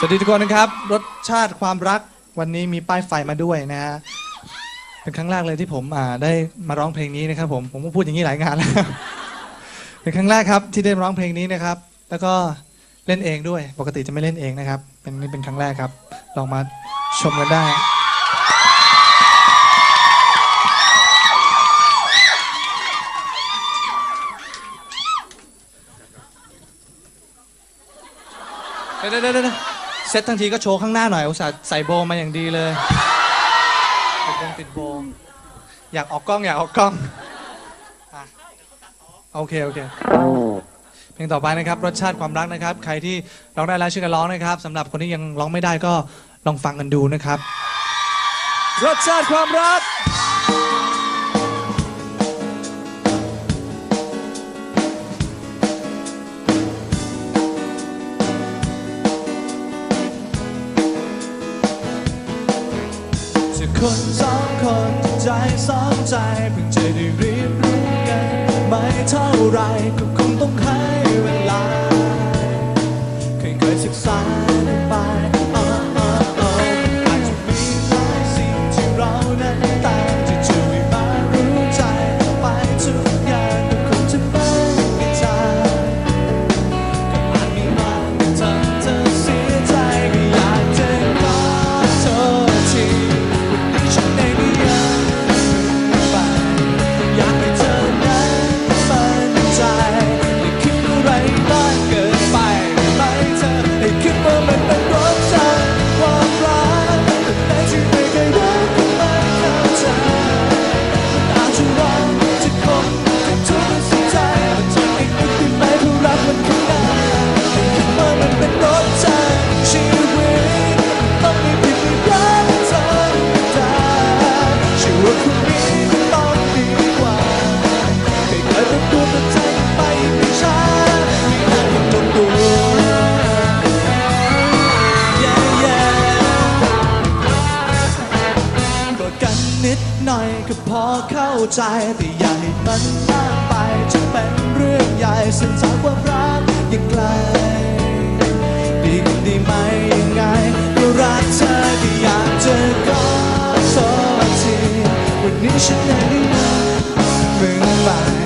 สวัสดีทุกคนนะครับ รสชาติความรักวันนี้มีป้ายไฟมาด้วยนะฮะเป็นครั้งแรกเลยที่ผมอ่าได้มาร้องเพลงนี้นะครับ ผมผมก็พูดอย่างนี้หลายงานแล้ว เป็นครั้งแรกครับที่ได้ร้องเพลงนี้นะครับ แล้วก็เล่นเองด้วย ปกติจะไม่เล่นเองนะครับ เป็นนี่เป็นครั้งแรกครับ ลองมาชมกันได้ เดี๋ยวเดี๋ยวเดี๋ยว เซตทั้งทีก็โชว์ข้างหน้าหน่อยอุตส่าห์ใส่โบว์มาอย่างดีเลยติดโบว์ติดโบว์อยากออกกล้องอยากออกกล้องอะโอเคโอเค เพลงต่อไปนะครับรสชาติความรักนะครับ ใครที่ร้องได้แล้วช่วยกันร้องนะครับสำหรับคนที่ยังร้องไม่ได้ก็ลองฟังกันดูนะครับ รสชาติความรัก องคนใจสองใจเพิ่งจะได้เรียนรู้กันไม่เท่าไรก็คงต้องให้เวลาเคยเคยศึกษาไปอ่า หน่อยก็พอเข้าใจแต่ใหญ่มันมากไปจะเป็นเรื่องใหญ่สินสารความรักยังไกลดีกันดีไหมยังไงก็รักเธอที่อยากเจอก็สักทีวันนี้ฉันยังได้มาเมืองบา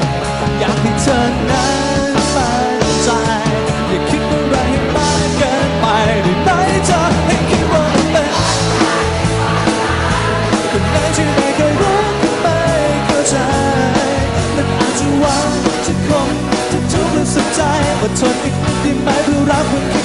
อดทนอีกนิดได้ไหมเพื่อรักคน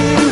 hoje.